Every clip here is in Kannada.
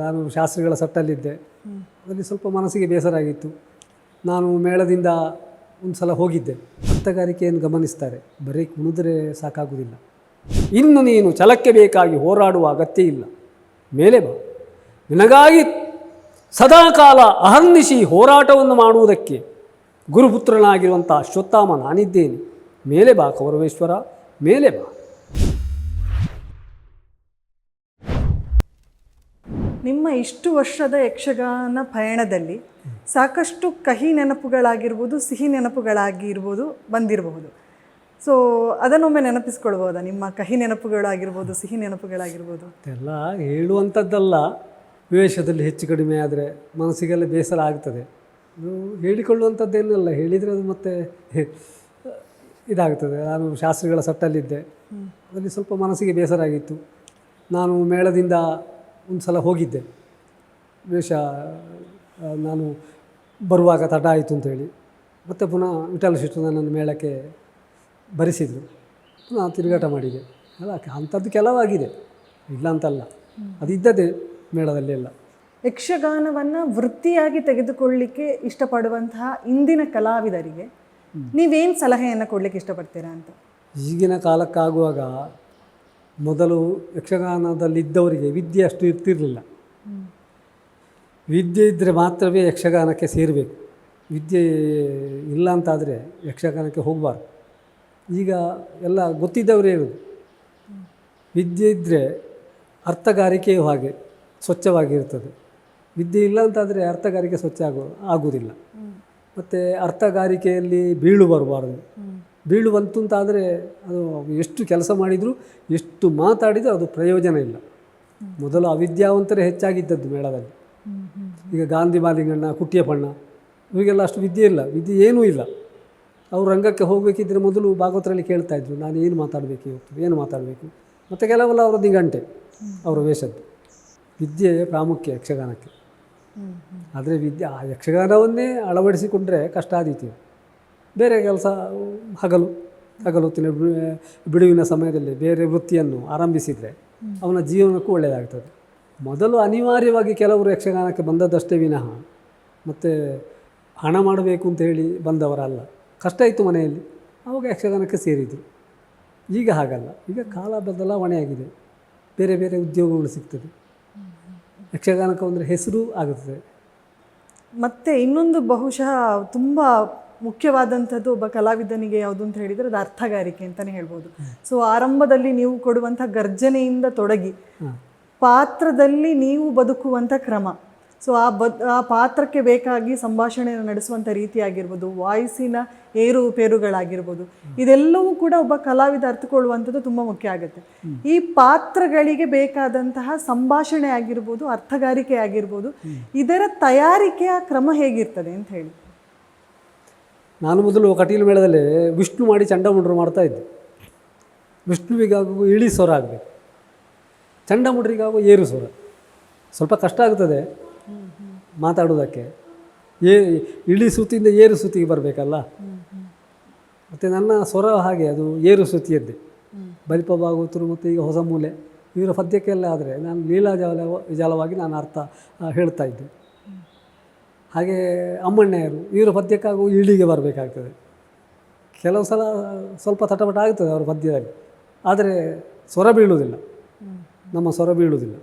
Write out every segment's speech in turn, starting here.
ನಾನು ಶಾಸ್ತ್ರಿಗಳ ಸಟ್ಟಲ್ಲಿದ್ದೆ. ಅದರಲ್ಲಿ ಸ್ವಲ್ಪ ಮನಸ್ಸಿಗೆ ಬೇಸರ ಆಗಿತ್ತು. ನಾನು ಮೇಳದಿಂದ ಒಂದು ಸಲ ಹೋಗಿದ್ದೆ. ಹಂತಗಾರಿಕೆಯನ್ನು ಗಮನಿಸ್ತಾರೆ. ಬರೀ ಕುಣಿದ್ರೆ ಸಾಕಾಗುವುದಿಲ್ಲ. ಇನ್ನು ನೀನು ಛಲಕ್ಕೆ ಬೇಕಾಗಿ ಹೋರಾಡುವ ಅಗತ್ಯ ಇಲ್ಲ. ಮೇಲೆ ಬಾ. ನಿನಗಾಗಿ ಸದಾಕಾಲ ಅಹರ್ನಿಶಿ ಹೋರಾಟವನ್ನು ಮಾಡುವುದಕ್ಕೆ ಗುರುಪುತ್ರನಾಗಿರುವಂಥ ಅಶ್ವತ್ಥಾಮ ನಾನಿದ್ದೇನೆ. ಮೇಲೆ ಬಾ ಕೌರವೇಶ್ವರ. ಮೇಲೆ ಬಾ. ನಿಮ್ಮ ಇಷ್ಟು ವರ್ಷದ ಯಕ್ಷಗಾನ ಪಯಣದಲ್ಲಿ ಸಾಕಷ್ಟು ಕಹಿ ನೆನಪುಗಳಾಗಿರ್ಬೋದು ಸಿಹಿ ನೆನಪುಗಳಾಗಿರ್ಬೋದು ಬಂದಿರಬಹುದು. ಸೊ ಅದನ್ನೊಮ್ಮೆ ನೆನಪಿಸ್ಕೊಳ್ಬೋದಾ? ನಿಮ್ಮ ಕಹಿ ನೆನಪುಗಳಾಗಿರ್ಬೋದು ಸಿಹಿ ನೆನಪುಗಳಾಗಿರ್ಬೋದು? ಎಲ್ಲ ಹೇಳುವಂಥದ್ದಲ್ಲ. ವಿವೇಶದಲ್ಲಿ ಹೆಚ್ಚು ಕಡಿಮೆ ಆದರೆ ಮನಸ್ಸಿಗೆಲ್ಲ ಬೇಸರ ಆಗ್ತದೆ. ಅದು ಹೇಳಿಕೊಳ್ಳುವಂಥದ್ದೇನಲ್ಲ ಹೇಳಿದರೆ ಅದು ಮತ್ತೆ ಇದಾಗ್ತದೆ. ನಾನು ಶಾಸ್ತ್ರಿಗಳ ಸಟ್ಟಲ್ಲಿದ್ದೆ. ಅದರಲ್ಲಿ ಸ್ವಲ್ಪ ಮನಸ್ಸಿಗೆ ಬೇಸರ ಆಗಿತ್ತು. ನಾನು ಮೇಳದಿಂದ ಒಂದು ಸಲ ಹೋಗಿದ್ದೆ ವೇಷ ನಾನು ಬರುವಾಗ ತಡ ಆಯಿತು ಅಂತೇಳಿ ಮತ್ತೆ ಪುನಃ ವಿಠಲ ಶಿಷ್ಟು ನನ್ನನ್ನು ಮೇಳಕ್ಕೆ ಭರಿಸಿದರು ಪುನಃ ತಿರುಗಾಟ ಮಾಡಿದೆ. ಅಲ್ಲ ಅಂಥದ್ದು ಕೆಲವಾಗಿದೆ. ಇಲ್ಲ ಅಂತಲ್ಲ. ಅದಿದ್ದದೆ ಮೇಳದಲ್ಲಿ ಎಲ್ಲ. ಯಕ್ಷಗಾನವನ್ನು ವೃತ್ತಿಯಾಗಿ ತೆಗೆದುಕೊಳ್ಳಿಕ್ಕೆ ಇಷ್ಟಪಡುವಂತಹ ಇಂದಿನ ಕಲಾವಿದರಿಗೆ ನೀವೇನು ಸಲಹೆಯನ್ನು ಕೊಡಲಿಕ್ಕೆ ಇಷ್ಟಪಡ್ತೀರಾ ಅಂತ? ಈಗಿನ ಕಾಲಕ್ಕಾಗುವಾಗ ಮೊದಲು ಯಕ್ಷಗಾನದಲ್ಲಿದ್ದವರಿಗೆ ವಿದ್ಯೆ ಅಷ್ಟು ಇರ್ತಿರಲಿಲ್ಲ. ವಿದ್ಯೆ ಇದ್ದರೆ ಮಾತ್ರವೇ ಯಕ್ಷಗಾನಕ್ಕೆ ಸೇರಬೇಕು. ವಿದ್ಯೆ ಇಲ್ಲ ಅಂತಾದರೆ ಯಕ್ಷಗಾನಕ್ಕೆ ಹೋಗಬಾರ್ದು. ಈಗ ಎಲ್ಲ ಗೊತ್ತಿದ್ದವರೇ ಇರೋದು. ವಿದ್ಯೆ ಇದ್ದರೆ ಅರ್ಥಗಾರಿಕೆಯು ಹಾಗೆ ಸ್ವಚ್ಛವಾಗಿರ್ತದೆ. ವಿದ್ಯೆ ಇಲ್ಲ ಅಂತಾದರೆ ಅರ್ಥಗಾರಿಕೆ ಸ್ವಚ್ಛ ಆಗೋ ಆಗುವುದಿಲ್ಲ ಮತ್ತು ಅರ್ಥಗಾರಿಕೆಯಲ್ಲಿ ಬೀಳು ಬರಬಾರ್ದು. ಬೀಳು ಬಂತು ಅಂತಾದರೆ ಅದು ಎಷ್ಟು ಕೆಲಸ ಮಾಡಿದರೂ ಎಷ್ಟು ಮಾತಾಡಿದರೂ ಅದು ಪ್ರಯೋಜನ ಇಲ್ಲ. ಮೊದಲು ಅವಿದ್ಯಾವಂತರೇ ಹೆಚ್ಚಾಗಿದ್ದದ್ದು ಮೇಳದಲ್ಲಿ. ಈಗ ಗಾಂಧಿ ಮಾಲಿಂಗಣ್ಣ ಕುಟ್ಟಿಯಪ್ಪಣ್ಣ ಇವರಿಗೆಲ್ಲ ಅಷ್ಟು ವಿದ್ಯೆ ಇಲ್ಲ. ವಿದ್ಯೆ ಏನೂ ಇಲ್ಲ. ಅವರು ರಂಗಕ್ಕೆ ಹೋಗಬೇಕಿದ್ರೆ ಮೊದಲು ಭಾಗವತರಲ್ಲಿ ಕೇಳ್ತಾ ಇದ್ರು ನಾನು ಏನು ಮಾತಾಡಬೇಕು ಇವತ್ತು ಏನು ಮಾತಾಡಬೇಕು? ಮತ್ತು ಕೆಲವೆಲ್ಲ ಅವರ ನಿಘಂಟೆ ಅವರ ವೇಷದ್ದು. ವಿದ್ಯೆ ಪ್ರಾಮುಖ್ಯ ಯಕ್ಷಗಾನಕ್ಕೆ. ಆದರೆ ವಿದ್ಯೆ ಆ ಯಕ್ಷಗಾನವನ್ನೇ ಅಳವಡಿಸಿಕೊಂಡ್ರೆ ಕಷ್ಟ ಆದೀತು ಬೇರೆ ಕೆಲಸ ಹಗಲು ಹಗಲು ಹೊತ್ತಿನ ಬಿಡುವಿನ ಸಮಯದಲ್ಲಿ ಬೇರೆ ವೃತ್ತಿಯನ್ನು ಆರಂಭಿಸಿದರೆ ಅವನ ಜೀವನಕ್ಕೂ ಒಳ್ಳೆಯದಾಗ್ತದೆ. ಮೊದಲು ಅನಿವಾರ್ಯವಾಗಿ ಕೆಲವರು ಯಕ್ಷಗಾನಕ್ಕೆ ಬಂದದ್ದಷ್ಟೇ ವಿನಃ ಮತ್ತು ಹಣ ಮಾಡಬೇಕು ಅಂತ ಹೇಳಿ ಬಂದವರಲ್ಲ. ಕಷ್ಟ ಇತ್ತು ಮನೆಯಲ್ಲಿ ಅವಾಗ ಯಕ್ಷಗಾನಕ್ಕೆ ಸೇರಿದರು ಈಗ ಹಾಗಲ್ಲ. ಈಗ ಕಾಲ ಬದಲಾವಣೆಯಾಗಿದೆ ಬೇರೆ ಬೇರೆ ಉದ್ಯೋಗಗಳು ಸಿಗ್ತದೆ. ಯಕ್ಷಗಾನಕ್ಕೆ ಅಂದರೆ ಹೆಸರು ಆಗುತ್ತದೆ. ಮತ್ತು ಇನ್ನೊಂದು ಬಹುಶಃ ತುಂಬ ಮುಖ್ಯವಾದಂಥದ್ದು ಒಬ್ಬ ಕಲಾವಿದನಿಗೆ ಯಾವುದು ಅಂತ ಹೇಳಿದರೆ ಅದು ಅರ್ಥಗಾರಿಕೆ ಅಂತಲೇ ಹೇಳ್ಬೋದು. ಸೊ ಆರಂಭದಲ್ಲಿ ನೀವು ಕೊಡುವಂಥ ಗರ್ಜನೆಯಿಂದ ತೊಡಗಿ ಪಾತ್ರದಲ್ಲಿ ನೀವು ಬದುಕುವಂಥ ಕ್ರಮ. ಸೊ ಆ ಬದ್ ಆ ಪಾತ್ರಕ್ಕೆ ಬೇಕಾಗಿ ಸಂಭಾಷಣೆಯನ್ನು ನಡೆಸುವಂಥ ರೀತಿಯಾಗಿರ್ಬೋದು ವಾಯ್ಸಿನ ಏರುಪೇರುಗಳಾಗಿರ್ಬೋದು ಇದೆಲ್ಲವೂ ಕೂಡ ಒಬ್ಬ ಕಲಾವಿದ ಅರ್ಥಕೊಳ್ಳುವಂಥದ್ದು ತುಂಬ ಮುಖ್ಯ ಆಗುತ್ತೆ. ಈ ಪಾತ್ರಗಳಿಗೆ ಬೇಕಾದಂತಹ ಸಂಭಾಷಣೆ ಆಗಿರ್ಬೋದು ಅರ್ಥಗಾರಿಕೆ ಆಗಿರ್ಬೋದು ಇದರ ತಯಾರಿಕೆಯ ಕ್ರಮ ಹೇಗಿರ್ತದೆ ಅಂತ ಹೇಳಿ. ನಾನು ಮೊದಲು ಕಟೀಲು ಮೇಳದಲ್ಲಿ ವಿಷ್ಣು ಮಾಡಿ ಚಂಡಮುಂಡ್ರು ಮಾಡ್ತಾ ಇದ್ದೆ. ವಿಷ್ಣುವಿಗಾಗುವ ಇಳಿ ಸ್ವರ ಆಗಬೇಕು. ಚಂಡಮುಂಡರಿಗಾಗುವ ಏರು ಸ್ವರ ಸ್ವಲ್ಪ ಕಷ್ಟ ಆಗ್ತದೆ ಮಾತಾಡೋದಕ್ಕೆ ಏ, ಇಳಿ ಸೂತಿಯಿಂದ ಏರು ಸೂತಿಗೆ ಬರಬೇಕಲ್ಲ? ಮತ್ತು ನನ್ನ ಸ್ವರ ಹಾಗೆ ಅದು ಏರು ಸೂತಿಯದ್ದೆ ಬಲಿಪ ಭಾಗವತರು ಮತ್ತು ಈಗ ಹೊಸ ಮೂಲೆ ಇವರ ಪದ್ಯಕ್ಕೆಲ್ಲ ಆದರೆ ನಾನು ಲೀಲಾಜಾಲ ಜಾಲವಾಗಿ ನಾನು ಅರ್ಥ ಹೇಳ್ತಾ ಇದ್ದೆ. ಹಾಗೆ ಅಮ್ಮಣ್ಣೆಯರು, ಇವರು ಪದ್ಯಕ್ಕಾಗೂ ಇಳಿಗೆ ಬರಬೇಕಾಗ್ತದೆ. ಕೆಲವು ಸಲ ಸ್ವಲ್ಪ ತಟಮಟ ಆಗ್ತದೆ ಅವರ ಪದ್ಯದಲ್ಲಿ. ಆದರೆ ಸ್ವರ ಬೀಳುವುದಿಲ್ಲ. ನಮ್ಮ ಸ್ವರ ಬೀಳುವುದಿಲ್ಲ.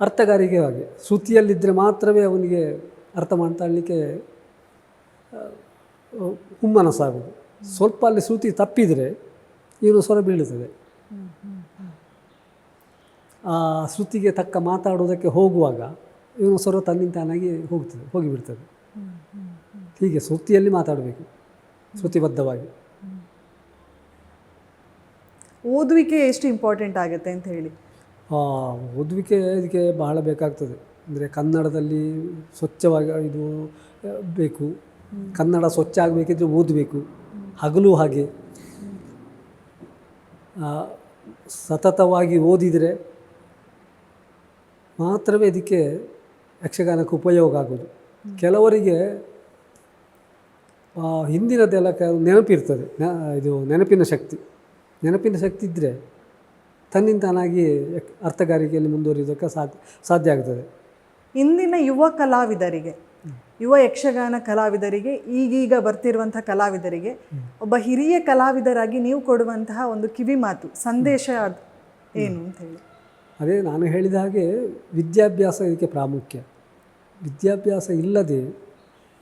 ಅರ್ಥಗಾರಿಕೆ ಹಾಗೆ. ಶ್ರುತಿಯಲ್ಲಿದ್ದರೆ ಮಾತ್ರವೇ ಅವನಿಗೆ ಅರ್ಥ ಮಾಡ್ತಾಳಲಿಕ್ಕೆ ಹುಮ್ಮನಸ್ಸಾಗುವುದು. ಸ್ವಲ್ಪ ಅಲ್ಲಿ ಶ್ರುತಿ ತಪ್ಪಿದರೆ ಇವನು ಸ್ವರ ಬೀಳುತ್ತದೆ. ಆ ಶ್ರುತಿಗೆ ತಕ್ಕ ಮಾತಾಡುವುದಕ್ಕೆ ಹೋಗುವಾಗ ಇವನು ಸ್ವರ ತನ್ನಿಂತಾನಾಗಿ ಹೋಗ್ತದೆ ಹೋಗಿಬಿಡ್ತದೆ. ಹೀಗೆ ಶ್ರುತಿಯಲ್ಲಿ ಮಾತಾಡಬೇಕು ಶ್ರುತಿಬದ್ಧವಾಗಿ. ಓದುವಿಕೆ ಎಷ್ಟು ಇಂಪಾರ್ಟೆಂಟ್ ಆಗುತ್ತೆ ಅಂತ ಹೇಳಿ? ಓದುವಿಕೆ ಇದಕ್ಕೆ ಬಹಳ ಬೇಕಾಗ್ತದೆ. ಅಂದರೆ ಕನ್ನಡದಲ್ಲಿ ಸ್ವಚ್ಛವಾಗಿ ಇದು ಬೇಕು. ಕನ್ನಡ ಸ್ವಚ್ಛ ಆಗಬೇಕಿದ್ರೆ ಓದಬೇಕು. ಹಗಲು ಹಾಗೆ. ಸತತವಾಗಿ ಓದಿದರೆ ಮಾತ್ರವೇ ಇದಕ್ಕೆ ಯಕ್ಷಗಾನಕ್ಕೆ ಉಪಯೋಗ ಆಗೋದು. ಕೆಲವರಿಗೆ ಹಿಂದಿನದೆಲ್ಲ ಕೆಲವು ನೆನಪಿರ್ತದೆ ಇದು ನೆನಪಿನ ಶಕ್ತಿ. ನೆನಪಿನ ಶಕ್ತಿ ಇದ್ದರೆ ತನ್ನಿಂದ ತಾನಾಗಿ ಅರ್ಥಗಾರಿಕೆಯಲ್ಲಿ ಮುಂದುವರಿಯೋದಕ್ಕೆ ಸಾಧ್ಯ ಸಾಧ್ಯ ಆಗ್ತದೆ. ಇಂದಿನ ಯುವ ಕಲಾವಿದರಿಗೆ ಯುವ ಯಕ್ಷಗಾನ ಕಲಾವಿದರಿಗೆ ಈಗೀಗ ಬರ್ತಿರುವಂತಹ ಕಲಾವಿದರಿಗೆ ಒಬ್ಬ ಹಿರಿಯ ಕಲಾವಿದರಾಗಿ ನೀವು ಕೊಡುವಂತಹ ಒಂದು ಕಿವಿ ಮಾತು ಸಂದೇಶ ಅದ್- ಏನು ಅಂತ ಹೇಳಿ? ಅದೇ ನಾನು ಹೇಳಿದ ಹಾಗೆ ವಿದ್ಯಾಭ್ಯಾಸ ಇದಕ್ಕೆ ಪ್ರಾಮುಖ್ಯ. ವಿದ್ಯಾಭ್ಯಾಸ ಇಲ್ಲದೆ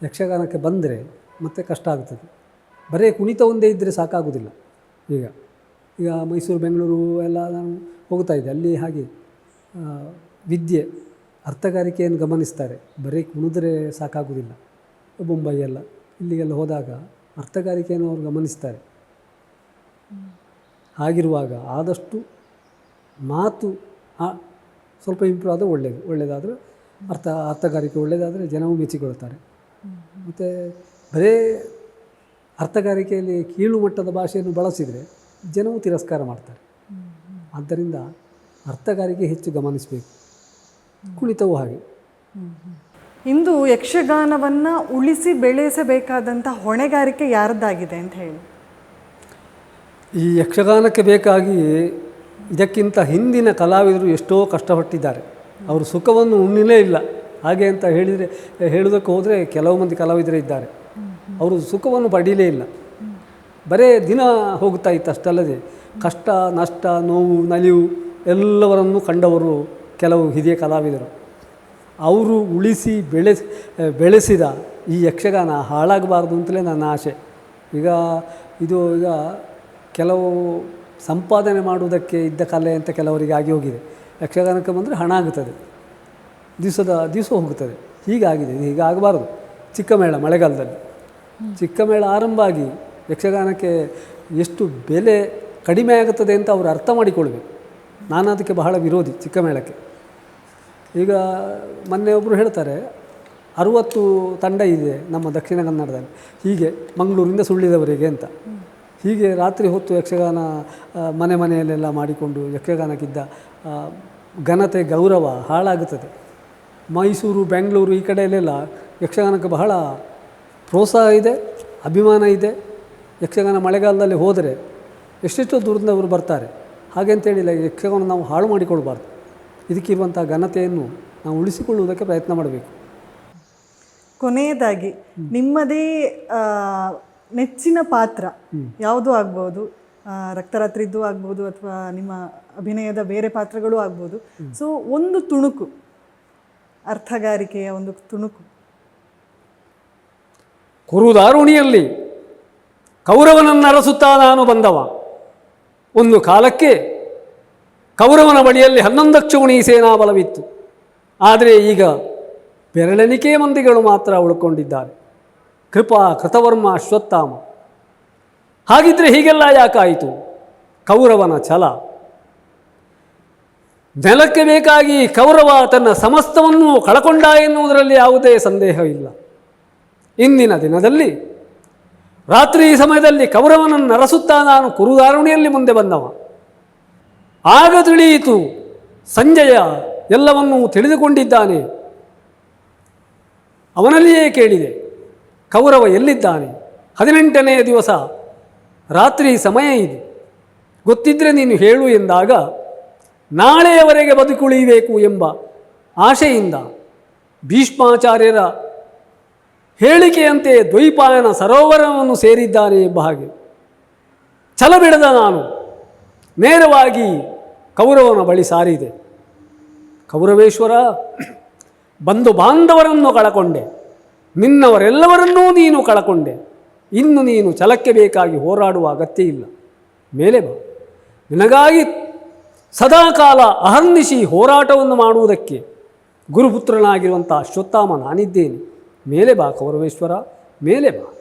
ಯಕ್ಷಗಾನಕ್ಕೆ ಬಂದರೆ ಮತ್ತೆ ಕಷ್ಟ ಆಗ್ತದೆ. ಬರೀ ಕುಣಿತ ಒಂದೇ ಇದ್ದರೆ ಸಾಕಾಗೋದಿಲ್ಲ ಈಗ ಈಗ ಮೈಸೂರು ಬೆಂಗಳೂರು ಎಲ್ಲ ನಾನು ಹೋಗ್ತಾ ಇದ್ದೆ. ಅಲ್ಲಿ ಹಾಗೆ ವಿದ್ಯೆ ಅರ್ಥಗಾರಿಕೆಯನ್ನು ಗಮನಿಸ್ತಾರೆ. ಬರೀ ಕುಣಿದ್ರೆ ಸಾಕಾಗೋದಿಲ್ಲ ಮುಂಬೈಯೆಲ್ಲ ಎಲ್ಲ ಇಲ್ಲಿಗೆಲ್ಲ ಹೋದಾಗ ಅರ್ಥಗಾರಿಕೆಯನ್ನು ಅವರು ಗಮನಿಸ್ತಾರೆ. ಹಾಗಿರುವಾಗ ಆದಷ್ಟು ಮಾತು ಸ್ವಲ್ಪ ಇಂಪ್ರೂವ್ ಆದರೆ ಒಳ್ಳೆಯದು ಒಳ್ಳೆಯದಾದರೂ ಅರ್ಥ ಅರ್ಥಗಾರಿಕೆ ಒಳ್ಳೆಯದಾದರೆ ಜನವು ಮೆಚ್ಚಿಕೊಳ್ತಾರೆ ಮತ್ತು ಬರೇ ಅರ್ಥಗಾರಿಕೆಯಲ್ಲಿ ಕೀಳು ಮಟ್ಟದ ಭಾಷೆಯನ್ನು ಬಳಸಿದರೆ ಜನವು ತಿರಸ್ಕಾರ ಮಾಡ್ತಾರೆ. ಆದ್ದರಿಂದ ಅರ್ಥಗಾರಿಕೆ ಹೆಚ್ಚು ಗಮನಿಸಬೇಕು. ಕುಳಿತವು ಹಾಗೆ. ಇಂದು ಯಕ್ಷಗಾನವನ್ನು ಉಳಿಸಿ ಬೆಳೆಸಬೇಕಾದಂಥ ಹೊಣೆಗಾರಿಕೆ ಯಾರದ್ದಾಗಿದೆ ಅಂತ ಹೇಳಿ. ಈ ಯಕ್ಷಗಾನಕ್ಕೆ ಬೇಕಾಗಿ ಇದಕ್ಕಿಂತ ಹಿಂದಿನ ಕಲಾವಿದರು ಎಷ್ಟೋ ಕಷ್ಟಪಟ್ಟಿದ್ದಾರೆ. ಅವರು ಸುಖವನ್ನು ಉಣ್ಣಿಲೇ ಇಲ್ಲ. ಹಾಗೆ ಅಂತ ಹೇಳಿದರೆ ಹೇಳೋದಕ್ಕೆ ಹೋದರೆ ಕೆಲವು ಮಂದಿ ಕಲಾವಿದರೇ ಇದ್ದಾರೆ. ಅವರು ಸುಖವನ್ನು ಪಡೀಲೇ ಇಲ್ಲ. ಬರೇ ದಿನ ಹೋಗ್ತಾ ಇತ್ತು ಅಷ್ಟಲ್ಲದೆ, ಕಷ್ಟ, ನಷ್ಟ, ನೋವು, ನಲಿವು ಎಲ್ಲವರನ್ನು ಕಂಡವರು ಕೆಲವು ಹಿರಿಯ ಕಲಾವಿದರು. ಅವರು ಉಳಿಸಿ ಬೆಳೆಸಿ ಬೆಳೆಸಿದ ಈ ಯಕ್ಷಗಾನ ಹಾಳಾಗಬಾರ್ದು ಅಂತಲೇ ನನ್ನ ಆಸೆ. ಈಗ ಇದು ಈಗ ಕೆಲವು ಸಂಪಾದನೆ ಮಾಡುವುದಕ್ಕೆ ಇದ್ದ ಕಲೆ ಅಂತ ಕೆಲವರಿಗೆ ಆಗಿ ಹೋಗಿದೆ. ಯಕ್ಷಗಾನಕ್ಕೆ ಬಂದರೆ ಹಣ ಆಗುತ್ತದೆ. ದಿವಸದ, ದಿವಸ ಹೋಗುತ್ತದೆ. ಹೀಗಾಗಿದೆ, ಹೀಗೆ ಆಗಬಾರ್ದು. ಚಿಕ್ಕ ಮೇಳ ಮಳೆಗಾಲದಲ್ಲಿ. ಚಿಕ್ಕ ಮೇಳ ಆರಂಭ ಆಗಿ ಯಕ್ಷಗಾನಕ್ಕೆ ಎಷ್ಟು ಬೆಲೆ ಕಡಿಮೆ ಆಗುತ್ತದೆ ಅಂತ ಅವರು ಅರ್ಥ ಮಾಡಿಕೊಳ್ಬೇಕು ನಾನು ಅದಕ್ಕೆ ಬಹಳ ವಿರೋಧಿ ಚಿಕ್ಕ ಮೇಳಕ್ಕೆ. ಈಗ ಮೊನ್ನೆ ಒಬ್ಬರು ಹೇಳ್ತಾರೆ, ಅರುವತ್ತು ತಂಡ ಇದೆ ನಮ್ಮ ದಕ್ಷಿಣ ಕನ್ನಡದಲ್ಲಿ. ಹೀಗೆ ಮಂಗಳೂರಿಂದ ಸುಳ್ಳಿದವರಿಗೆ ಅಂತ. ಹೀಗೆ ರಾತ್ರಿ ಹೊತ್ತು ಯಕ್ಷಗಾನ ಮನೆ ಮನೆಯಲ್ಲೆಲ್ಲ ಮಾಡಿಕೊಂಡು ಯಕ್ಷಗಾನಕ್ಕಿದ್ದ ಘನತೆ, ಗೌರವ ಹಾಳಾಗುತ್ತದೆ. ಮೈಸೂರು, ಬೆಂಗಳೂರು ಈ ಕಡೆಯಲ್ಲೆಲ್ಲ ಯಕ್ಷಗಾನಕ್ಕೆ ಬಹಳ ಪ್ರೋತ್ಸಾಹ ಇದೆ, ಅಭಿಮಾನ ಇದೆ. ಯಕ್ಷಗಾನ ಮಳೆಗಾಲದಲ್ಲಿ ಹೋದರೆ ಎಷ್ಟೆಷ್ಟೋ ದೂರದಿಂದ ಅವರು ಬರ್ತಾರೆ. ಹಾಗೆ ಅಂತೇಳಿಲ್ಲ ಯಕ್ಷಗಾನ ನಾವು ಹಾಳು ಮಾಡಿಕೊಳ್ಬಾರ್ದು. ಇದಕ್ಕಿರುವಂಥ ಘನತೆಯನ್ನು ನಾವು ಉಳಿಸಿಕೊಳ್ಳುವುದಕ್ಕೆ ಪ್ರಯತ್ನ ಮಾಡಬೇಕು. ಕೊನೆಯದಾಗಿ, ನಿಮ್ಮದೇ ನೆಚ್ಚಿನ ಪಾತ್ರ ಯಾವುದೂ ಆಗ್ಬೋದು? ರಕ್ತರಾತ್ರಿದ್ದು ಆಗ್ಬೋದು ಅಥವಾ ನಿಮ್ಮ ಅಭಿನಯದ ಬೇರೆ ಪಾತ್ರಗಳು ಆಗ್ಬೋದು. ಸೊ ಒಂದು ತುಣುಕು ಅರ್ಥಗಾರಿಕೆಯ ಒಂದು ತುಣುಕು. ಕುರುದಾರುಣಿಯಲ್ಲಿ ಕೌರವನನ್ನರಸುತ್ತಾ ನಾನು ಬಂದವ. ಒಂದು ಕಾಲಕ್ಕೆ ಕೌರವನ ಬಳಿಯಲ್ಲಿ ಹನ್ನೊಂದಕ್ಷೋಣಿ ಸೇನಾ ಬಲವಿತ್ತು ಆದರೆ ಈಗ ಬೆರಳೆಣಿಕೆ ಮಂದಿಗಳು ಮಾತ್ರ ಉಳ್ಕೊಂಡಿದ್ದಾರೆ. ಕೃಪಾ ಕೃತವರ್ಮ ಅಶ್ವತ್ಥಾಮ. ಹಾಗಿದ್ರೆ ಹೀಗೆಲ್ಲ ಯಾಕಾಯಿತು? ಕೌರವನ ಛಲ. ನೆಲಕ್ಕೆ ಬೇಕಾಗಿ ಕೌರವ ತನ್ನ ಸಮಸ್ತವನ್ನು ಕಳಕೊಂಡ ಎನ್ನುವುದರಲ್ಲಿ ಯಾವುದೇ ಸಂದೇಹವಿಲ್ಲ ಇಂದಿನ ದಿನದಲ್ಲಿ, ರಾತ್ರಿ ಸಮಯದಲ್ಲಿ ಕೌರವನನ್ನು ನರಸುತ್ತಾ ನಾನು ಕುರುದಾರುಣಿಯಲ್ಲಿ ಮುಂದೆ ಬಂದವ. ಆಗ ತಿಳಿಯಿತು, ಸಂಜಯ ಎಲ್ಲವನ್ನೂ ತಿಳಿದುಕೊಂಡಿದ್ದಾನೆ. ಅವನಲ್ಲಿಯೇ ಕೇಳಿದೆ ಕೌರವ ಎಲ್ಲಿದ್ದಾನೆ? ಹದಿನೆಂಟನೆಯ ದಿವಸ ರಾತ್ರಿ ಸಮಯ ಇದೆ. ಗೊತ್ತಿದ್ದರೆ ನೀನು ಹೇಳು ಎಂದಾಗ, ನಾಳೆಯವರೆಗೆ ಬದುಕುಳಿಯಬೇಕು ಎಂಬ ಆಶೆಯಿಂದ ಭೀಷ್ಮಾಚಾರ್ಯರ ಹೇಳಿಕೆಯಂತೆ ದ್ವೈಪಾಯನ ಸರೋವರವನ್ನು ಸೇರಿದ್ದಾನೆ ಎಂಬ ಹಾಗೆ. ಛಲಬಿಡದ ನಾನು. ನೇರವಾಗಿ ಕೌರವನ ಬಳಿ ಸಾರಿದೆ. ಕೌರವೇಶ್ವರ, ಬಂಧು ಬಾಂಧವರನ್ನು ಕಳಕೊಂಡೆ. ನಿನ್ನವರೆಲ್ಲವರನ್ನೂ ನೀನು ಕಳಕೊಂಡೆ. ಇನ್ನು ನೀನು ಛಲಕ್ಕೆ ಬೇಕಾಗಿ ಹೋರಾಡುವ ಅಗತ್ಯ ಇಲ್ಲ. ಮೇಲೆ ಬಾ. ನಿನಗಾಗಿ ಸದಾಕಾಲ ಅಹರ್ನಿಶಿ ಹೋರಾಟವನ್ನು ಮಾಡುವುದಕ್ಕೆ ಗುರುಪುತ್ರನಾಗಿರುವಂಥ ಅಶ್ವತ್ಥಾಮ ನಾನಿದ್ದೇನೆ. ಮೇಲೆ ಬಾ, ಕೌರವೇಶ್ವರ. ಮೇಲೆ ಬಾ.